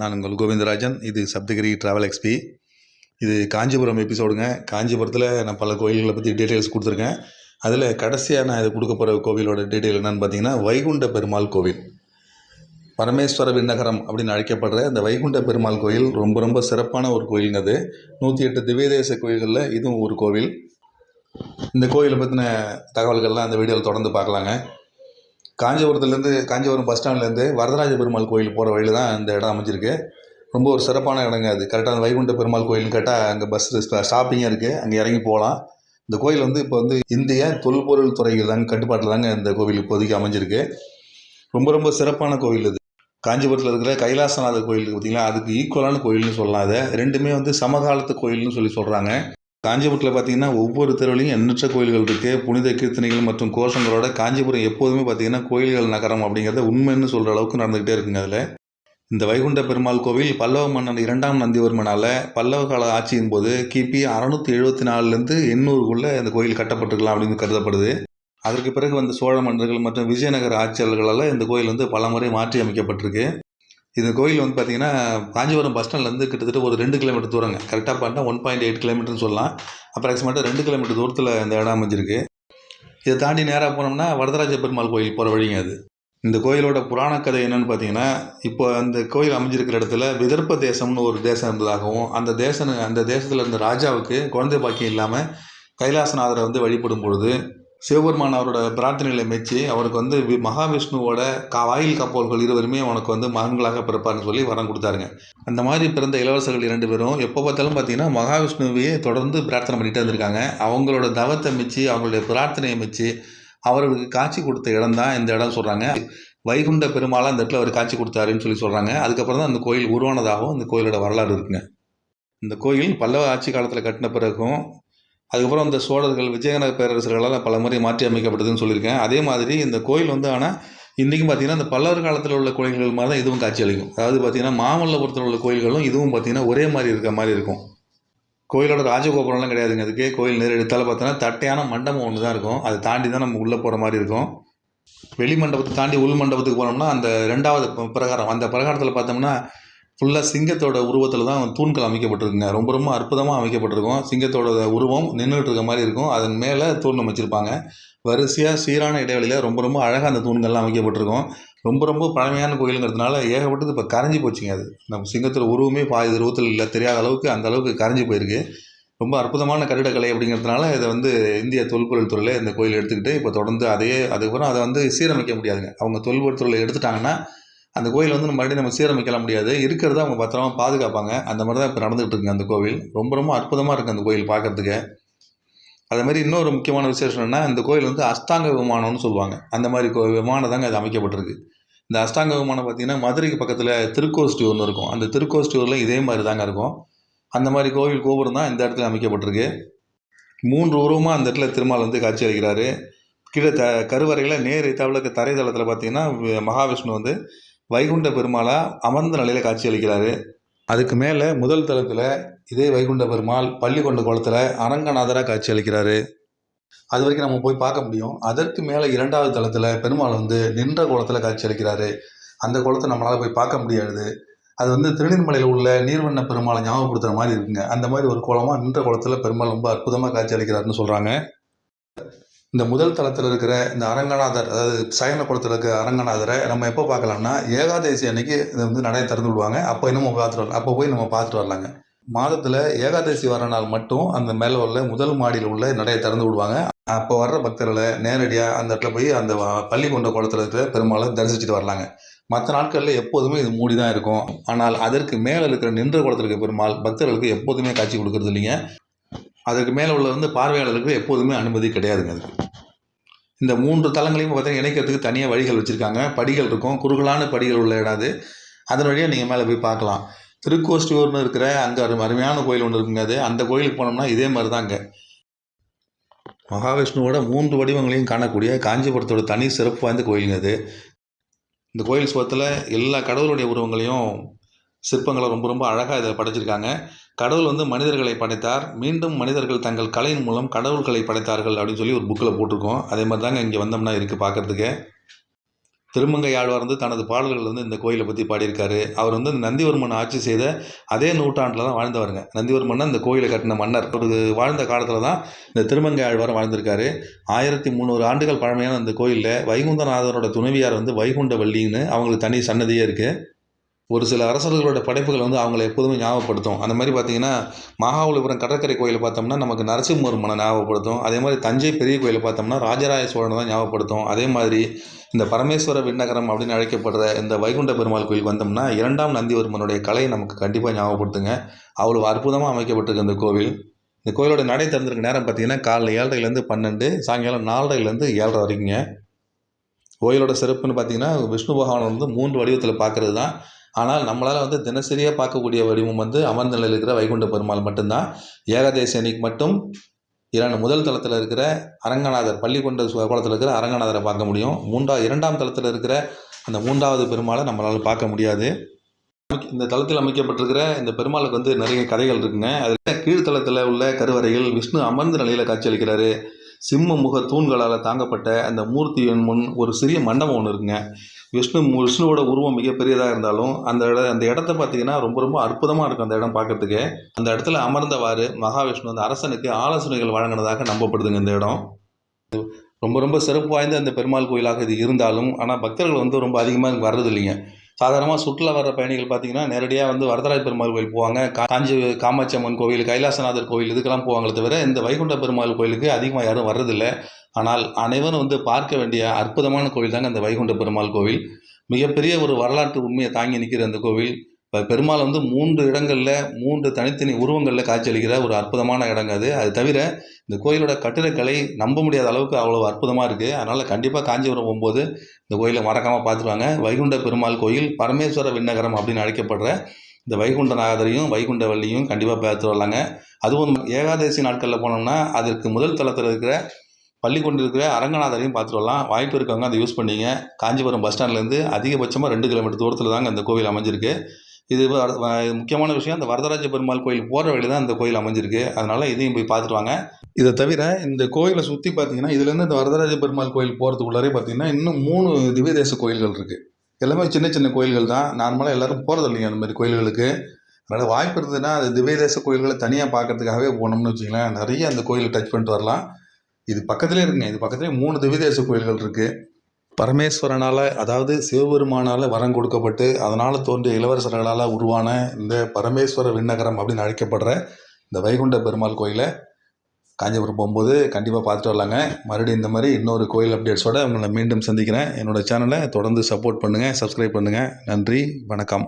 நான் உங்கள் கோவிந்தராஜன். இது சப்தகிரி ட்ராவல் எக்ஸ்பி இது காஞ்சிபுரம் எபிசோடுங்க காஞ்சிபுரத்தில் நான் பல கோயில்களை பற்றி டீட்டெயில்ஸ் கொடுத்துருக்கேன். அதில் கடைசியாக நான் இது கொடுக்க போகிற கோவிலோட டீட்டெயில் என்னென்னு பார்த்தீங்கன்னா வைகுண்ட பெருமாள் கோவில். பரமேஸ்வர விண்ணகரம் அப்படின்னு அழைக்கப்படுற இந்த வைகுண்ட பெருமாள் கோயில் ரொம்ப ரொம்ப சிறப்பான ஒரு கோயிலுங்க அது. நூற்றி எட்டு திவ்யதேச கோயில்களில் இதுவும் ஒரு கோவில். இந்த கோயிலை பற்றின தகவல்கள்லாம் அந்த வீடியோவில் தொடர்ந்து பார்க்கலாங்க. காஞ்சிபுரத்துலேருந்து காஞ்சிபுரம் பஸ் ஸ்டாண்ட்லேருந்து வரதராஜ பெருமாள் கோயில் போகிற வழியில் தான் இந்த இடம் அமைஞ்சிருக்கு. ரொம்ப ஒரு சிறப்பான இடங்க அது. கரெக்டாக அந்த வைகுண்ட பெருமாள் கோயில்னு கேட்டால் அங்கே பஸ் ஸ்டாப்பிங்காக இருக்குது அங்கே இறங்கி போகலாம் இந்த கோயில் வந்து இப்போ வந்து இந்திய தொல்பொருள் துறைகள் தாங்க கட்டுப்பாட்டில் தாங்க இந்த கோவில் இப்போதைக்கு அமைஞ்சிருக்கு. ரொம்ப ரொம்ப சிறப்பான கோவில் இது. காஞ்சிபுரத்தில் இருக்கிற கைலாசநாதர் கோயில் இருக்கு பார்த்தீங்களா அதுக்கு ஈக்குவலான கோயில்னு சொல்லலாம் அதை ரெண்டுமே வந்து சமகாலத்து கோயில்னு சொல்லி சொல்கிறாங்க காஞ்சிபுரத்தில் பார்த்தீங்கன்னா ஒவ்வொரு தெருவிலையும் எண்ணற்ற கோயில்கள் இருக்குது புனித கீர்த்தனைகள் மற்றும் கோஷங்களோட காஞ்சிபுரம் எப்போதுமே பார்த்தீங்கன்னா கோயில்கள் நகரம் அப்படிங்கிறத உண்மைன்னு சொல்கிற அளவுக்கு நடந்துக்கிட்டே இருக்குங்க அதில். இந்த வைகுண்ட பெருமாள் கோவில் பல்லவ மன்னன் இரண்டாம் நந்திவர்மனால் பல்லவ கால ஆட்சியின் போது கிபி அறநூற்றி எழுபத்தி நாலுலேருந்து எண்ணூறுக்குள்ளே இந்த கோயில் கட்டப்பட்டிருக்கலாம் அப்படின்னு கருதப்படுது. அதற்கு பிறகு வந்த சோழ மன்னர்கள் மற்றும் விஜயநகர ஆட்சியாளர்களால் இந்த கோயில் வந்து பல முறை மாற்றி அமைக்கப்பட்டிருக்கு இந்த கோயில் வந்து பார்த்தீங்கன்னா காஞ்சிபுரம் பஸ் ஸ்டாண்ட்லேருந்து கிட்டத்தட்ட ஒரு ரெண்டு கிலோமீட்டர் தூரங்க. கரெக்டாக பார்த்தா ஒன் பாயிண்ட் எயிட் கிலோமீட்டர்னு சொல்லலாம். அப்ராக்சிமேட்டாக ரெண்டு கிலோமீட்டர் தூரத்தில் இந்த இடம் அமைஞ்சிருக்கு. இதை தாண்டி நேராக போனோம்னா வரதராஜ பெருமாள் கோயில் போகிற வழிங்க அது. இந்த கோயிலோட புராண கதை என்னென்னு பார்த்தீங்கன்னா இப்போ அந்த கோயில் அமைஞ்சிருக்கிற இடத்துல விதர்ப்ப தேசம்னு ஒரு தேசம் இருந்ததாகவும் அந்த தேசம் அந்த தேசத்தில் இருந்த ராஜாவுக்கு குழந்தை பாக்கியம் இல்லாமல் கைலாசநாதரை வந்து வழிபடும் பொழுது சிவபெருமான் அவரோட பிரார்த்தனைகளை மெச்சி அவருக்கு வந்து வி- மகாவிஷ்ணுவோட கா வாயில் காப்போர்கள் இருவருமே அவனுக்கு வந்து மகன்களாக பிறப்பார்னு சொல்லி வரம் கொடுத்தாருங்க. அந்த மாதிரி பிறந்த இளவரசர்கள் இரண்டு பேரும் எப்போ பார்த்தாலும் பார்த்தீங்கன்னா மகாவிஷ்ணுவையே தொடர்ந்து பிரார்த்தனை பண்ணிட்டு வந்திருக்காங்க. அவங்களோட தவத்தை மெச்சி அவங்களுடைய பிரார்த்தனையை மெச்சி அவர்களுக்கு காட்சி கொடுத்த இடம் தான் இந்த இடம் சொல்கிறாங்க வைகுண்ட பெருமாளாக அந்த இடத்துல அவர் காட்சி கொடுத்தாருன்னு சொல்லி சொல்கிறாங்க அதுக்கப்புறம் தான் அந்த கோயில் உருவானதாகவும் அந்த கோயிலோட வரலாறு இருக்குங்க. இந்த கோயில் பல்லவ ஆட்சி காலத்தில் கட்டின பிறகும் அதுக்கப்புறம் இந்த சோழர்கள் விஜயநகர பேரரசர்களால் பல முறை மாற்றி அமைக்கப்பட்டதுன்னு சொல்லியிருக்கேன். அதே மாதிரி இந்த கோயில் வந்து ஆனால் இன்றைக்கும் பார்த்தீங்கன்னா இந்த பல்லவர் காலத்தில் உள்ள கோயில்கள் மாதிரி தான் இதுவும் காட்சி அளிக்கும் அதாவது பார்த்தீங்கன்னா மாமல்லபுரத்தில் உள்ள கோயில்களும் இதுவும் பார்த்தீங்கன்னா ஒரே மாதிரி இருக்க மாதிரி இருக்கும். கோயிலோட ராஜகோபுரம்லாம் கிடையாதுங்க. அதுக்கு கோயில் நேர் எடுத்தால பார்த்தோன்னா தட்டையான மண்டபம் ஒன்று தான் இருக்கும். அதை தாண்டி தான் நம்ம உள்ளே போகிற மாதிரி இருக்கும். வெளி மண்டபத்தை தாண்டி உள் மண்டபத்துக்கு போனோம்னா அந்த ரெண்டாவது பிரகாரம். அந்த பிரகாரத்தில் பார்த்தோம்னா ஃபுல்லாக சிங்கத்தோட உருவத்தில் தான் தூண்கள் அமைக்கப்பட்டிருக்குங்க. ரொம்ப ரொம்ப அற்புதமாக அமைக்கப்பட்டிருக்கும். சிங்கத்தோட உருவம் நின்றுட்டு இருக்க மாதிரி இருக்கும். அதன் மேலே தூண் அமைச்சிருப்பாங்க. வரிசையாக சீரான இடைவெளியில் ரொம்ப ரொம்ப அழகாக அந்த தூண்கள்லாம் அமைக்கப்பட்டிருக்கும். ரொம்ப ரொம்ப பழமையான கோயிலுங்கிறதுனால ஏகப்பட்டது இப்போ கரைஞ்சி போச்சுங்க அது. நம்ம சிங்கத்தோட உருவமே பாதி உருவத்தில் இல்லை தெரியாத அளவுக்கு அந்த அளவுக்கு கரைஞ்சி போயிருக்கு. ரொம்ப அற்புதமான கட்டிடக்கலை அப்படிங்கிறதுனால இதை வந்து இந்திய தொல்பொருள் துறையில் இந்த கோயில் எடுத்துக்கிட்டு இப்போ தொடர்ந்து அதே அதுக்கப்புறம் அதை வந்து சீரமைக்க முடியாதுங்க. அவங்க தொல்பொருள் துறையில் எடுத்துட்டாங்கன்னா அந்த கோயில் வந்து நம்ம மறுபடியும் நம்ம சீரமைக்கலாம் முடியாது. இருக்கிறத அவங்க பத்திரமா பாதுகாப்பாங்க. அந்த மாதிரி தான் இப்போ நடந்துகிட்டு இருக்குங்க அந்த கோவில். ரொம்ப ரொம்ப அற்புதமாக இருக்குது அந்த கோயில் பார்க்கறதுக்கு அதே மாதிரி இன்னொரு முக்கியமான விசேஷம் என்னன்னா இந்த கோயில் வந்து அஸ்தாங்க விமானம்னு சொல்லுவாங்க. அந்த மாதிரி கோ விமானம் தாங்க அது அமைக்கப்பட்டிருக்கு. இந்த அஷ்டாங்க விமானம் பார்த்தீங்கன்னா மதுரைக்கு பக்கத்தில் திருக்கோஷ்டி ஒன்று இருக்கும். அந்த திருக்கோஷ்டியூரில் இதே மாதிரி தாங்க இருக்கும். அந்த மாதிரி கோவில் கோபுரம் தான் இந்த இடத்துல அமைக்கப்பட்டிருக்கு. மூன்று உருவமாக அந்த இடத்துல திருமால் வந்து காட்சி அளிக்கிறாரு. கீழே த கருவறையில் நேர் தவளுக்கு தரை தளத்தில் பார்த்தீங்கன்னா மகாவிஷ்ணு வந்து வைகுண்ட பெருமாளாக அமர்ந்த நிலையில் காட்சி அளிக்கிறாரு. அதுக்கு மேலே முதல் தளத்தில் இதே வைகுண்ட பெருமாள் பள்ளிக்கொண்ட குளத்தில் அரங்கநாதராக காட்சி அளிக்கிறாரு. அது வரைக்கும் நம்ம போய் பார்க்க முடியும். அதற்கு மேலே இரண்டாவது தளத்தில் பெருமாள் வந்து நின்ற குளத்தில் காட்சி அளிக்கிறாரு. அந்த குளத்தை நம்மளால் போய் பார்க்க முடியாது. அது வந்து திருநீர்மலையில் உள்ள நீர்வண்ண பெருமாளை ஞாபகப்படுத்துகிற மாதிரி இருக்குங்க. அந்த மாதிரி ஒரு குளமாக நின்ற குளத்தில் பெருமாள் ரொம்ப அற்புதமாக காட்சி அளிக்கிறாருன்னு சொல்கிறாங்க இந்த முதல் தளத்தில் இருக்கிற இந்த அரங்கநாதர் அதாவது சயன குளத்தில் இருக்கிற அரங்கநாதரை நம்ம எப்போ பார்க்கலாம்னா ஏகாதசி அன்னைக்கு இதை வந்து நடை திறந்து விடுவாங்க. அப்போ இன்னும் பார்த்துட்டு வரலாம். அப்போ போய் நம்ம பார்த்துட்டு வரலாங்க. மாதத்தில் ஏகாதசி வர நாள் மட்டும் அந்த மேலே உள்ள முதல் மாடியில் உள்ள நடையை திறந்து விடுவாங்க. அப்போ வர்ற பக்தர்களை நேரடியாக அந்த இடத்துல போய் அந்த பள்ளி கொண்ட குளத்தில் இருக்கிற பெருமாளை தரிசிச்சுட்டு வரலாங்க. மற்ற நாட்களில் எப்போதுமே இது மூடி தான் இருக்கும். ஆனால் அதற்கு மேலே இருக்கிற நின்ற குளத்தில் இருக்கிற பெருமாள் பக்தர்களுக்கு எப்போதுமே காட்சி கொடுக்கறது இல்லைங்க. அதுக்கு மேலே உள்ள வந்து பார்வையாளர்களுக்கு எப்போதுமே அனுமதி கிடையாதுங்க அதுக்கு. இந்த மூன்று தலங்களையும் பார்த்தீங்கன்னா இணைக்கிறதுக்கு தனியாக வழிகள் வச்சுருக்காங்க. படிகள் இருக்கும். குறுகலான படிகள் உள்ள இடம் அது. அதன் வழியாக நீங்கள் மேலே போய் பார்க்கலாம். திருக்கோஷ்டியூர்னு இருக்கிற அங்கே அருமையான கோயில் ஒன்று இருக்குங்க அது. அந்த கோயிலுக்கு போனோம்னா இதே மாதிரி தான் அங்கே மகாவிஷ்ணுவோட மூன்று வடிவங்களையும் காணக்கூடிய காஞ்சிபுரத்தோட தனி சிறப்பு வாய்ந்த கோயிலுங்க அது. இந்த கோயில் சுவத்தில் எல்லா கடவுளுடைய உருவங்களையும் சிற்பங்களை ரொம்ப ரொம்ப அழகாக இதில் படைச்சிருக்காங்க. கடவுள் வந்து மனிதர்களை படைத்தார். மீண்டும் மனிதர்கள் தங்கள் கலையின் மூலம் கடவுள்களை படைத்தார்கள் அப்படின்னு சொல்லி ஒரு புக்கில் போட்டிருக்கோம். அதே மாதிரி தாங்க இங்கே வந்தோம்னா இருக்குது பார்க்குறதுக்கு. திருமங்கை ஆழ்வார் வந்து தனது பாடல்கள் வந்து இந்த கோயிலை பற்றி பாடியிருக்காரு. அவர் வந்து நந்திவர்மன் ஆட்சி செய்த அதே நூற்றாண்டில் தான் வாழ்ந்தவருங்க. நந்திவர்மன் இந்த கோயிலை கட்டின மன்னர். ஒரு வாழ்ந்த காலத்தில் தான் இந்த திருமங்கை ஆழ்வார் வாழ்ந்திருக்காரு. ஆயிரத்தி முந்நூறு ஆண்டுகள் பழமையான இந்த கோயிலில் வைகுந்தநாதரோட துணைவியார் வந்து வைகுண்ட வள்ளின்னு அவங்களுக்கு தனி சன்னதியே இருக்குது ஒரு சில அரசர்களோட படைப்புகள் வந்து அவங்கள எப்போதுமே ஞாபகப்படுத்தும். அந்த மாதிரி பார்த்தீங்கன்னா மகாபலிபுரம் கடற்கரை கோயிலை பார்த்தோம்னா நமக்கு நரசிம்மவர்மனை ஞாபகப்படுத்தும். அதே மாதிரி தஞ்சை பெரிய கோயிலை பார்த்தோம்னா ராஜராஜ சோழனை தான் ஞாபகப்படுத்தும். அதே மாதிரி இந்த பரமேஸ்வர விண்ணகரம் அப்படின்னு அழைக்கப்படுற இந்த வைகுண்ட பெருமாள் கோயிலுக்கு வந்தோம்னா இரண்டாம் நந்திவர்மனுடைய கலையை நமக்கு கண்டிப்பாக ஞாபகப்படுத்துங்க. அவ்வளோ அற்புதமாக அமைக்கப்பட்டிருக்கு இந்த கோவில். இந்த கோயிலோட நடை திறந்திருக்க நேரம் பார்த்தீங்கன்னா காலைல ஏழரைலேருந்து பன்னெண்டு சாயங்காலம் நாலரைலேருந்து ஏழரை வரைக்குங்க. கோயிலோட சிறப்புன்னு பார்த்தீங்கன்னா விஷ்ணு பகவான் வந்து மூன்று வடிவத்தில் பார்க்கறது தான். ஆனால் நம்மளால் வந்து தினசரியாக பார்க்கக்கூடிய வடிவம் வந்து அமர்ந்த நிலையில் இருக்கிற வைகுண்ட பெருமாள் மட்டும்தான். ஏகாதேசி அன்னைக்கு மட்டும் இரண்டு முதல் தளத்தில் இருக்கிற அரங்கநாதர் பள்ளிக்கொண்ட கோலத்தில் இருக்கிற அரங்கநாதரை பார்க்க முடியும். மூன்றா இரண்டாம் தளத்தில் இருக்கிற அந்த மூன்றாவது பெருமாளை நம்மளால் பார்க்க முடியாது. இந்த தளத்தில் அமைக்கப்பட்டிருக்கிற இந்த பெருமாளுக்கு வந்து நிறைய கதைகள் இருக்குங்க. அதில் கீழ்த்தளத்தில் உள்ள கருவறையில் விஷ்ணு அமர்ந்த நிலையில் காட்சியளிக்கிறாரு சிம்ம முக தூண்களால் தாங்கப்பட்ட அந்த மூர்த்தியின் முன் ஒரு சிறிய மண்டபம் ஒன்று இருக்குங்க. விஷ்ணு விஷ்ணுவோட உருவம் மிகப்பெரியதாக இருந்தாலும் அந்த இட அந்த இடத்த பார்த்தீங்கன்னா ரொம்ப ரொம்ப அற்புதமாக இருக்கும் அந்த இடம் பார்க்கறதுக்கு. அந்த இடத்துல அமர்ந்தவாறு மகாவிஷ்ணு அந்த அரசனுக்கு ஆலோசனைகள் வழங்கினதாக நம்பப்படுதுங்க இந்த இடம். ரொம்ப ரொம்ப சிறப்பு வாய்ந்த அந்த பெருமாள் கோயிலாக இது இருந்தாலும் ஆனால் பக்தர்கள் வந்து ரொம்ப அதிகமாக இங்கே வர்றது இல்லைங்க சாதாரணமாக சுற்றுலா வர்ற பயணிகள் பார்த்தீங்கன்னா நேரடியாக வந்து வரதராஜ பெருமாள் கோயில் போவாங்க. காஞ்சி காமாட்சி அம்மன் கோவில் கைலாசநாதர் கோவில் இதுக்கெல்லாம் போவாங்களே தவிர இந்த வைகுண்ட பெருமாள் கோயிலுக்கு அதிகமாக யாரும் வர்றதில்லை. ஆனால் அனைவரும் வந்து பார்க்க வேண்டிய அற்புதமான கோவில் தாங்க அந்த வைகுண்ட பெருமாள் கோவில். மிகப்பெரிய ஒரு வரலாற்று உண்மையை தாங்கி நிற்கிற அந்த கோவில். இப்போ பெருமாள் வந்து மூன்று இடங்களில் மூன்று தனித்தனி உருவங்களில் காட்சியளிக்கிற ஒரு அற்புதமான இடங்க அது. அது தவிர இந்த கோயிலோட கட்டிடக்கலை நம்ப முடியாத அளவுக்கு அவ்வளோ அற்புதமாக இருக்குது அதனால் கண்டிப்பாக காஞ்சிபுரம் போகும்போது இந்த கோயிலை மறக்காமல் பார்த்துருவாங்க. வைகுண்ட பெருமாள் கோயில் பரமேஸ்வர விண்ணகரம் அப்படின்னு அழைக்கப்படுற இந்த வைகுண்டநாதரையும் வைகுண்டவல்லியும் கண்டிப்பாக பார்த்து வரலாங்க. அதுவும் ஏகாதசி நாட்களில் போனோம்னா அதற்கு முதல் தளத்தில் இருக்கிற பள்ளி கொண்டிருக்கிற அரங்கநாதரையும் பார்த்துட்டு வரலாம். வாய்ப்பு இருக்கவங்க அதை யூஸ் பண்ணிங்க. காஞ்சிபுரம் பஸ் ஸ்டாண்ட்லேருந்து அதிகபட்சமாக ரெண்டு கிலோமீட்டர் தூரத்தில் தாங்க அந்த கோவில் அமைஞ்சிருக்கு. இது வ- முக்கியமான விஷயம் அந்த வரதராஜ பெருமாள் கோயில் போகிற வழி தான் அந்த கோயில் அமைஞ்சிருக்கு. அதனால் இதையும் போய் பார்த்துட்டு வாங்க. இதை தவிர இந்த கோயிலை சுற்றி பார்த்தீங்கன்னா இதுலேருந்து இந்த வரதராஜ பெருமாள் கோயில் போகிறதுக்குள்ளாரே பார்த்தீங்கன்னா இன்னும் மூணு திவ்யதேச கோயில்கள் இருக்குது எல்லாமே சின்ன சின்ன கோயில்கள் தான். நார்மலாக எல்லோரும் போகிறது இல்லைங்க அந்த மாதிரி கோயில்களுக்கு. அதனால் வாய்ப்பு இருந்ததுன்னா அது திவ்யதேச கோயில்களை தனியாக பார்க்கறதுக்காகவே போனோம்னு வச்சிங்களேன் நிறைய அந்த கோயிலை டச் பண்ணிட்டு வரலாம். இது பக்கத்துலேயே இருக்குங்க இது பக்கத்துலேயே மூணு திவ்யதேச கோயில்கள் இருக்குது பரமேஸ்வரனால் அதாவது சிவபெருமானால் வரம் கொடுக்கப்பட்டு அதனால் தோன்றிய இளவரசர்களால் உருவான இந்த பரமேஸ்வர விண்ணகரம் அப்படின்னு அழைக்கப்படுற இந்த வைகுண்ட பெருமாள் கோயிலை காஞ்சிபுரம் போகும்போது கண்டிப்பாக பார்த்துட்டு வரலாங்க. மறுபடியும் இந்த மாதிரி இன்னொரு கோயில் அப்டேட்ஸோடு உங்களை மீண்டும் சந்திக்கிறேன். என்னோட சேனலை தொடர்ந்து சப்போர்ட் பண்ணுங்கள் சப்ஸ்கிரைப் பண்ணுங்கள் நன்றி வணக்கம்.